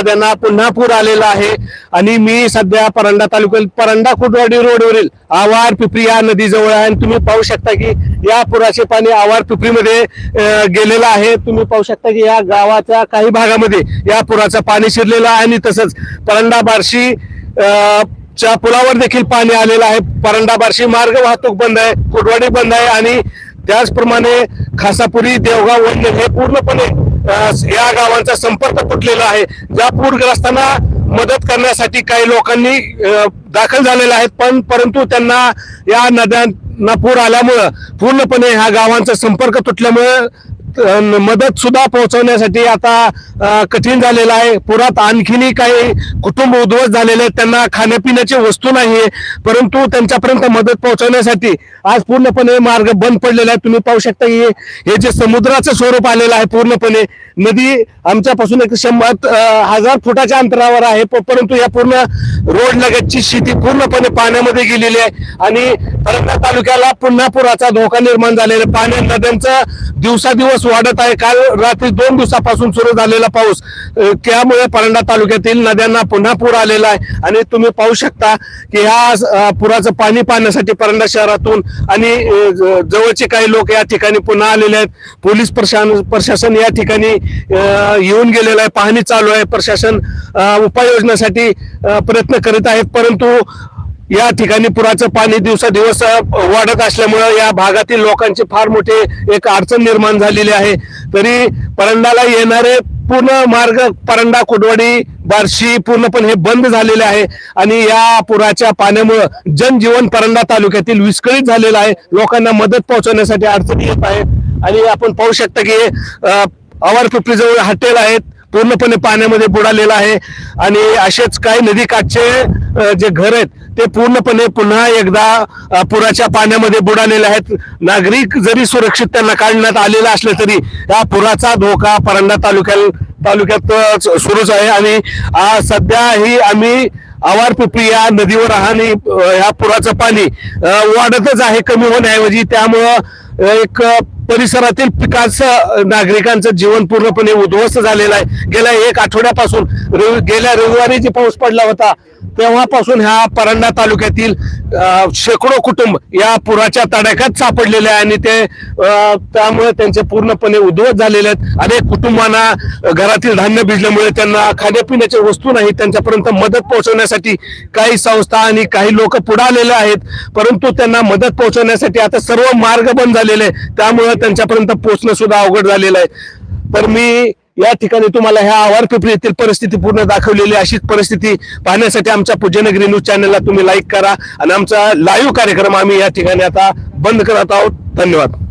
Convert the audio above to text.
त्यांना पुन्हा पूर आलेला आहे. आणि मी सध्या परंडा तालुक्यात परंडा कुटवाडी रोडवरील आवार पिपरी या नदीजवळ आहे. आणि तुम्ही पाहू शकता की या पुराचे पाणी आवार पिपरीमध्ये गेलेलं आहे. तुम्ही पाहू शकता की या गावाच्या काही भागामध्ये या पुराचं पाणी शिरलेलं आहे. आणि तसंच परंडा बार्शी च्या पुलावर देखील पाणी आलेलं आहे. परंडा बार्शी मार्ग वाहतूक बंद आहे कुटवाडी बंद आहे. आणि त्याचप्रमाणे खासापुरी देवगाव वडणे हे पूर्णपणे या गावांचा संपर्क तुटलेला आहे. ज्या पूरग्रस्तांना मदत करण्यासाठी काही लोकांनी दाखल झालेले आहेत पण परंतु त्यांना या नद्यांना पूर आल्यामुळं पूर्णपणे ह्या गावांचा संपर्क तुटल्यामुळं मदत सुद्धा पोहोचवण्यासाठी आता कठीण झालेलं आहे. पुरात आणखीनही काही कुटुंब उद्ध्वस्त झालेले आहेत. त्यांना खाण्यापिण्याची वस्तू नाहीये परंतु त्यांच्यापर्यंत मदत पोहोचवण्यासाठी आज पूर्णपणे मार्ग बंद पडलेला आहे. तुम्ही पाहू शकता की हे जे समुद्राचं स्वरूप आलेलं आहे पूर्णपणे नदी आमच्यापासून एक शंभर हजार फुटाच्या अंतरावर आहे. परंतु या पूर्ण रोड लगतची शेती पूर्णपणे पाण्यामध्ये गेलेली आहे. आणि परंडा तालुक्याला पुन्हा पुराचा धोका निर्माण झालेला पाणी पाण्या नद्यांचा दिवसादिवस वाढत आहे. काल रात्री दोन दिवसापासून सुरू झालेला पाऊस. त्यामुळे परंडा तालुक्यातील नद्यांना पुन्हा पूर आलेला आहे. आणि तुम्ही पाहू शकता की ह्या पुराचं पाणी पाहण्यासाठी परंडा शहरातून आणि ज- जवळचे काही लोक या ठिकाणी पुन्हा आलेले आहेत. पोलीस प्रशासन प्रशासन या ठिकाणी येऊन गेलेलं आहे पाहणी चालू आहे. प्रशासन उपाययोजनासाठी प्रयत्न करीत आहेत. परंतु या ठिकाणी पुराचं पाणी दिवसादिवस वाढत असल्यामुळं या भागातील लोकांची फार मोठी एक अडचण निर्माण झालेली आहे. तरी परंडाला येणारे पूर्ण मार्ग परंडा कोडवाडी बार्शी पूर्णपणे हे बंद झालेले आहे. आणि या पुराच्या पाण्यामुळं जनजीवन परंडा तालुक्यातील विस्कळीत झालेलं आहे. लोकांना मदत पोहोचवण्यासाठी अडचणी येत आहेत. आणि आपण पाहू शकता की आवार पिपरीजवळ हॉटेल आहेत पूर्णपणे पाण्यामध्ये बुडालेलं आहे. आणि असेच काही नदीकाठचे अ, जे घर आहेत ते पूर्णपणे पुन्हा एकदा पुराच्या पाण्यामध्ये बुडालेले आहेत. नागरिक जरी सुरक्षित त्यांना काढण्यात आलेलं असलं तरी या पुराचा धोका परंडा तालुक्या तालुक्यात सुरूच आहे. आणि सध्या ही आम्ही आवार पिपरी या नदीवर आणि ह्या पुराचं पाणी वाढतच आहे कमी होण्याऐवजी त्यामुळं एक परिसरातील पिकांचं नागरिकांचं जीवन पूर्णपणे उद्ध्वस्त झालेलं आहे. गेल्या एक आठवड्यापासून रवि- गेल्या रविवारी जे पाऊस पडला होता तेव्हापासून ह्या परंडा तालुक्यातील शेकडो कुटुंब या पुराच्या तडाख्यात सापडलेले आहे आणि ते त्यामुळे त्यांचे पूर्णपणे उद्ध्वस्त झालेले आहेत. अनेक कुटुंबांना घरातील धान्य भिजल्यामुळे त्यांना खाण्यापिण्याच्या वस्तू नाही त्यांच्यापर्यंत मदत पोहोचवण्यासाठी काही संस्था आणि काही लोक पुढालेले आहेत. परंतु त्यांना मदत पोहोचवण्यासाठी आता सर्व मार्ग बंद झालेले आहे त्यामुळे त्यांच्यापर्यंत पोहोचणं सुद्धा अवघड झालेलं आहे. तर मी या ठिकाणी तुम्हाला ह्या आवार पेपर येथील परिस्थिती पूर्ण दाखवलेली अशीच परिस्थिती पाहण्यासाठी आमच्या पूज्यनगरी न्यूज चॅनलला तुम्ही लाईक करा. आणि आमचा लाईव्ह कार्यक्रम आम्ही या ठिकाणी आता बंद करत आहोत. धन्यवाद.